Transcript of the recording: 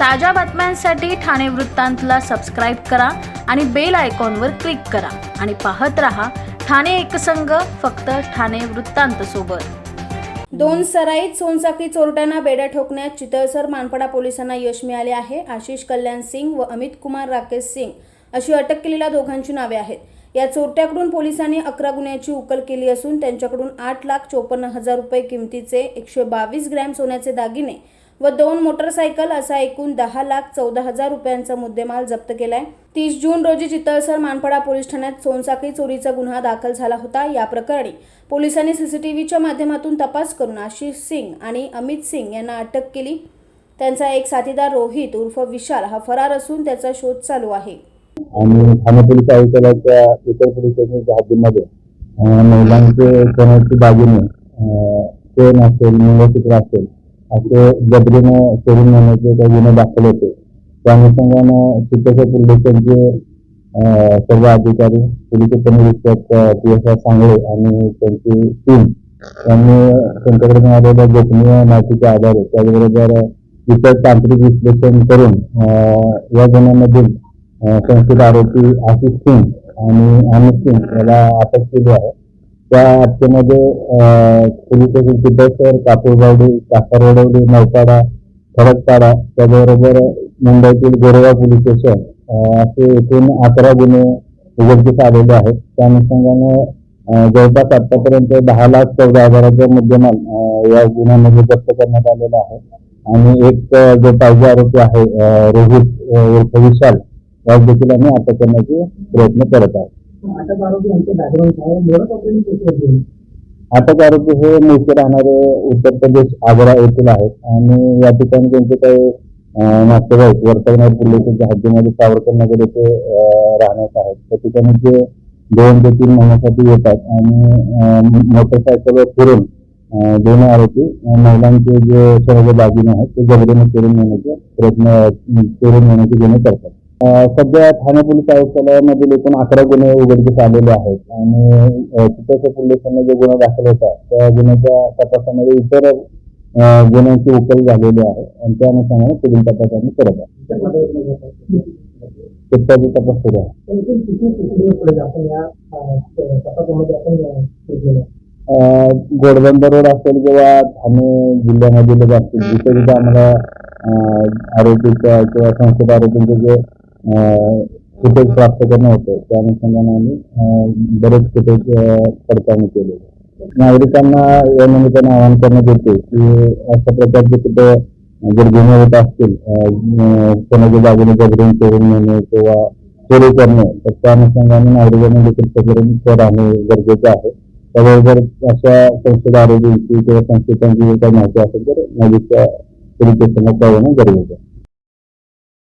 ताज्या बातम्यांसाठी ठाणे वृत्तांतला सबस्क्राईब करा आणि बेल आयकॉनवर क्लिक करा. आणि पाहत रहा ठाणे एकसंघ फक्त ठाणे वृत्तांत सोबत. दोन सराईत सोनसाखळी चोरट्यांना बेड्या ठोकण्यात चितळसर मानपाडा पोलिसांना यश मिळाले आहे. आशिष कल्याण सिंग व अमित कुमार राकेश सिंग अशी अटक केलेल्या दोघांची नावे आहेत. या चोरट्याकडून पोलिसांनी अकरा गुन्ह्याची उकल केली असून त्यांच्याकडून आठ लाख चोपन्न हजार रुपये किमतीचे एकशे बावीस ग्रॅम सोन्याचे दागिने व दोन मोटरसायकल असा एकूण दहा लाख चौदा हजार रुपयांचा मुद्देमाल जप्त केलाय. तीस जून रोजी चितळसर मानपडा पोलीस ठाण्यात सोनसाखळी चोरीचा गुन्हा दाखल झाला होता. या प्रकरणी पोलिसांनी सीसीटीव्हीच्या माध्यमातून तपास करून आशिष सिंग आणि अमित सिंग यांना अटक केली. त्यांचा एक साथीदार रोहित उर्फ विशाल हा फरार असून त्याचा शोध चालू आहे. आणि ठाणे पोलीस आयुक्तालयाच्या इतर पोलीस हद्दीमध्ये महिलांचे कोणाची बाजूने असेल मंगळसूत्र असेल असे जबरीनं चोरून नेण्याचे काही गुन्हे दाखल होते. त्या अनुषंगानं चित्रकर पोलीस सर्व अधिकारी पोलीस उपनिरीक्षक पी एस आर सांगळे आणि त्यांची टीम यांनी त्यांच्याकडे मिळालेल्या गोपनीय माहितीच्या आधारे त्याचबरोबर इतर तांत्रिक विश्लेषण करून या गुन्ह्यामधील अं, संशयित आरोपी आशिष सिंग आणि अमित सिंग याला अटक केली आहे. त्या अटकेमध्ये पोलीस स्टेशन सिद्धेश्वर कापूरबावडी कासारवडवली नवपाडा खडकपाडा त्याचबरोबर मुंबईतील गोरेगाव पोलीस स्टेशन असे एकूण अकरा गुन्हे उघडकीस आलेले आहेत. त्या अनुषंगाने जवळपास आतापर्यंत दहा लाख चौदा हजाराचा मुद्देमाल या गुन्ह्यामध्ये जप्त करण्यात आलेला आहे. आणि एक जो पाहिजे आरोपी आहे रोहित उर्फ विशाल यास देखील आम्ही अटक करण्याचे प्रयत्न करत आहोत. अटक आरोपी यांचे बॅकग्राऊंड काय अटक आरोपी हे मूळचे राहणारे उत्तर प्रदेश आग्रा येथील आहेत. आणि या ठिकाणी त्यांचे काही अं, नातेवाईक वर्तमान पोलिसांच्या हद्दीमध्ये सावरकर नगर येथे राहण्यात आहेत. त्या ठिकाणी जे दोन ते तीन महिन्यासाठी येतात. आणि मोटरसायकलवर फिरून दोन आरोपी महिलांचे जे सर्व दागिने आहेत ते जबरीने चोरून नेण्याचे प्रयत्न अं, नेण्याचे गुन्हे करतात. सध्या ठाणे पोलीस आयुक्तालयामधील एकूण अकरा गुन्हे उघडकीस आलेले आहेत. आणि अं, पोलिसांनी जो गुन्हा दाखल होता त्या गुन्ह्याच्या तपासामध्ये इतर गुन्ह्यांची उकल झालेली आहे. आणि त्या अनुषंगाने पुढील तपास आम्ही करत आहोत. त्याचा तपास सुरू आहे. गोडबंदर रोड असेल किंवा ठाणे जिल्ह्यामधील असतील जिथे जिथे आम्हाला अं, आरोपीच्या किंवा संशयित आरोपींचे जे फुटेज प्राप्त करणं होतं त्या अनुषंगाने आम्ही बरेच फुटेज पडताळणी केले. नागरिकांना या निमित्ताने आवाहन करण्यात येते की अशा प्रकारचे कुठे जर गुन्हे होत असतील अं, कोणाच्या दागिने जबरून चोरून नेणे किंवा चोरी करणे तर त्या अनुषंगाने नागरिकांनी देखील सगळं राहणे गरजेचं आहे. त्याबरोबर अशा संशयित आरोग्याची किंवा संस्थेची काही माहिती असेल तर नजीकच्या पोलीस स्टेशनला कळवणं गरजेचं आहे.